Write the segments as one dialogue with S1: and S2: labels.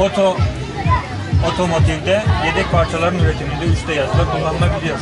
S1: oto otomotivde yedek parçaların üretiminde 3D yazılar kullanılabiliyor.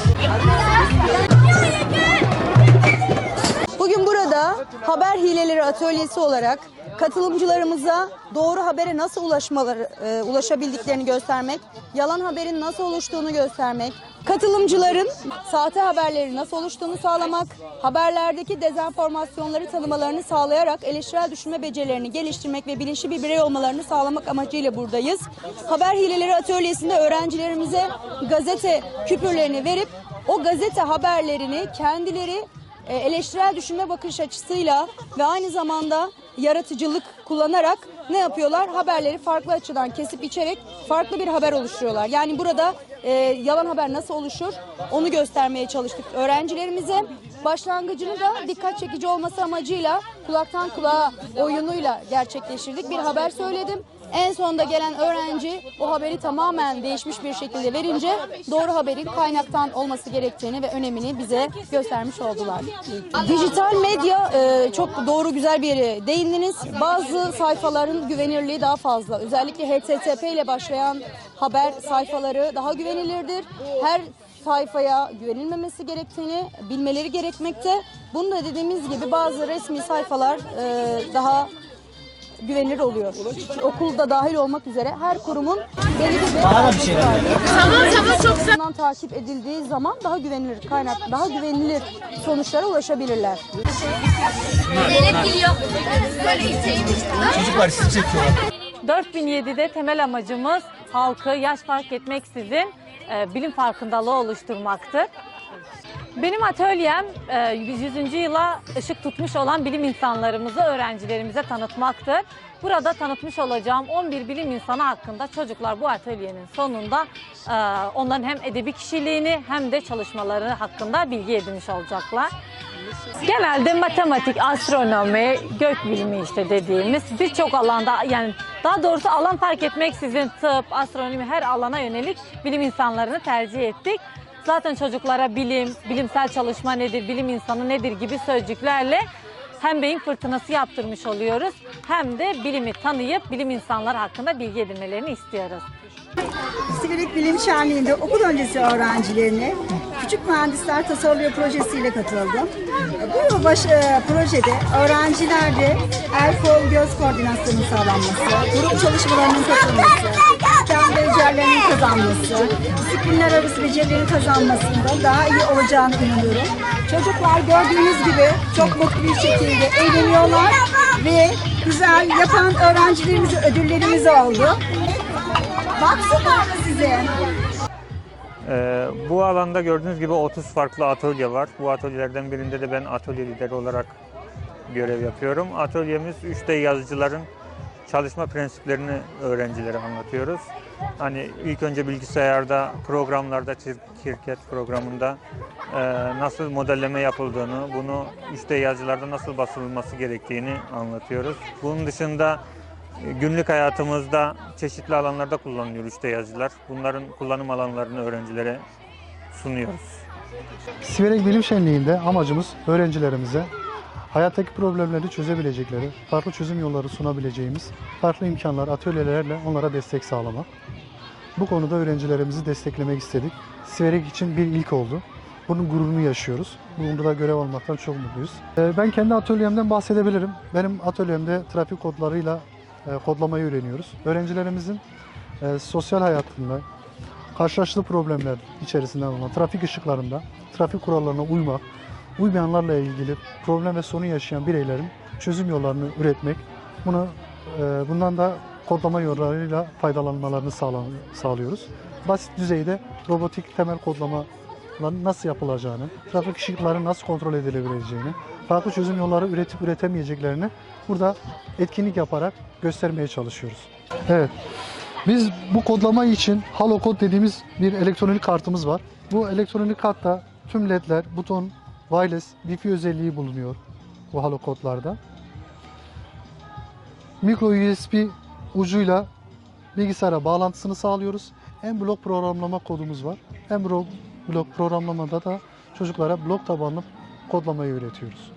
S2: Bugün burada haber hileleri atölyesi olarak katılımcılarımıza doğru habere nasıl ulaşmaları, e, ulaşabildiklerini göstermek, yalan haberin nasıl oluştuğunu göstermek, katılımcıların sahte haberleri nasıl oluştuğunu sağlamak, haberlerdeki dezenformasyonları tanımalarını sağlayarak eleştirel düşünme becerilerini geliştirmek ve bilinçli bir birey olmalarını sağlamak amacıyla buradayız. Haber hileleri atölyesinde öğrencilerimize gazete küpürlerini verip o gazete haberlerini kendileri eleştirel düşünme bakış açısıyla ve aynı zamanda yaratıcılık kullanarak ne yapıyorlar? Haberleri farklı açıdan kesip içerek farklı bir haber oluşturuyorlar. Yani burada e, yalan haber nasıl oluşur onu göstermeye çalıştık öğrencilerimize. Başlangıcını da dikkat çekici olması amacıyla kulaktan kulağa oyunuyla gerçekleştirdik. Bir haber söyledim. En sonda gelen öğrenci o haberi tamamen değişmiş bir şekilde verince doğru haberin kaynaktan olması gerektiğini ve önemini bize göstermiş oldular. Dijital medya e, çok doğru güzel bir yere değindiniz. Bazı sayfaların güvenirliği daha fazla. Özellikle HTTP ile başlayan haber sayfaları daha güvenilirdir. Her sayfaya güvenilmemesi gerektiğini bilmeleri gerekmekte. Bunu da dediğimiz gibi bazı resmi sayfalar e, daha güvenilir oluyor. Okulda dahil olmak üzere her kurumun belli bir algoritması vardır.
S3: Tamam tamam çok güzel.
S2: Bundan takip edildiği zaman daha güvenilir kaynak, daha güvenilir sonuçlara ulaşabilirler.
S3: Zeynep geliyor. Böyle içeymiş.
S4: Çocuklar sizi çekiyorlar.
S5: 4007'de temel amacımız halkı yaş fark etmeksizin e, bilim farkındalığı oluşturmaktır. Benim atölyem e, 100. yıla ışık tutmuş olan bilim insanlarımızı öğrencilerimize tanıtmaktır. Burada tanıtmış olacağım 11 bilim insanı hakkında çocuklar bu atölyenin sonunda e, onların hem edebi kişiliğini hem de çalışmaları hakkında bilgi edinmiş olacaklar. Genelde matematik, astronomi, gök bilimi işte dediğimiz birçok alanda yani daha doğrusu alan fark etmeksizin tıp, astronomi her alana yönelik bilim insanlarını tercih ettik. Zaten çocuklara bilim, bilimsel çalışma nedir, bilim insanı nedir gibi sözcüklerle hem beyin fırtınası yaptırmış oluyoruz hem de bilimi tanıyıp bilim insanları hakkında bilgi edinmelerini istiyoruz.
S6: Sivirik Bilim Şenliği'nde okul öncesi öğrencilerine Küçük Mühendisler Tasarlıyor projesiyle katıldım. Bu baş, e, projede öğrencilerde el kol göz koordinasyonu sağlanması, grup çalışmalarının katılması, kendi becerilerinin kazanması, disiplinler arası becerilerin kazanmasında daha iyi olacağını inanıyorum. Çocuklar gördüğünüz gibi çok mutlu bir şekilde eğleniyorlar ve güzel yapan öğrencilerimize ödüllerimiz oldu. Baksınlar mı size?
S1: Ee, bu alanda gördüğünüz gibi 30 farklı atölye var. Bu atölyelerden birinde de ben atölye lideri olarak görev yapıyorum. Atölyemiz 3D yazıcıların çalışma prensiplerini öğrencilere anlatıyoruz. Hani ilk önce bilgisayarda, programlarda, şir- şirket programında e, nasıl modelleme yapıldığını, bunu 3D yazıcılarda nasıl basılması gerektiğini anlatıyoruz. Bunun dışında e, günlük hayatımızda çeşitli alanlarda kullanılıyor 3D yazıcılar. Bunların kullanım alanlarını öğrencilere sunuyoruz.
S4: Siverek Bilim Şenliği'nde amacımız öğrencilerimize hayattaki problemleri çözebilecekleri, farklı çözüm yolları sunabileceğimiz farklı imkanlar, atölyelerle onlara destek sağlamak. Bu konuda öğrencilerimizi desteklemek istedik. Siverek için bir ilk oldu. Bunun gururunu yaşıyoruz. Burada görev almaktan çok mutluyuz. Ee, Ben kendi atölyemden bahsedebilirim. Benim atölyemde trafik kodlarıyla e, kodlamayı öğreniyoruz. Öğrencilerimizin e, sosyal hayatında karşılaştığı problemler içerisinden olan trafik ışıklarında trafik kurallarına uymak, uymayanlarla ilgili problem ve sorun yaşayan bireylerin çözüm yollarını üretmek, bunu e, bundan da kodlama yollarıyla faydalanmalarını sağlıyoruz. Basit düzeyde robotik temel kodlamaların nasıl yapılacağını, trafik ışıkları nasıl kontrol edilebileceğini, farklı çözüm yolları üretip üretemeyeceklerini burada etkinlik yaparak göstermeye çalışıyoruz. Evet. Biz bu kodlama için Halo Kod dediğimiz bir elektronik kartımız var. Bu elektronik kartta tüm ledler, buton, wireless Wi-Fi özelliği bulunuyor bu halo kodlarda. Mikro USB ucuyla bilgisayara bağlantısını sağlıyoruz. M-Block programlama kodumuz var. M-Block programlamada da çocuklara blok tabanlı kodlamayı öğretiyoruz.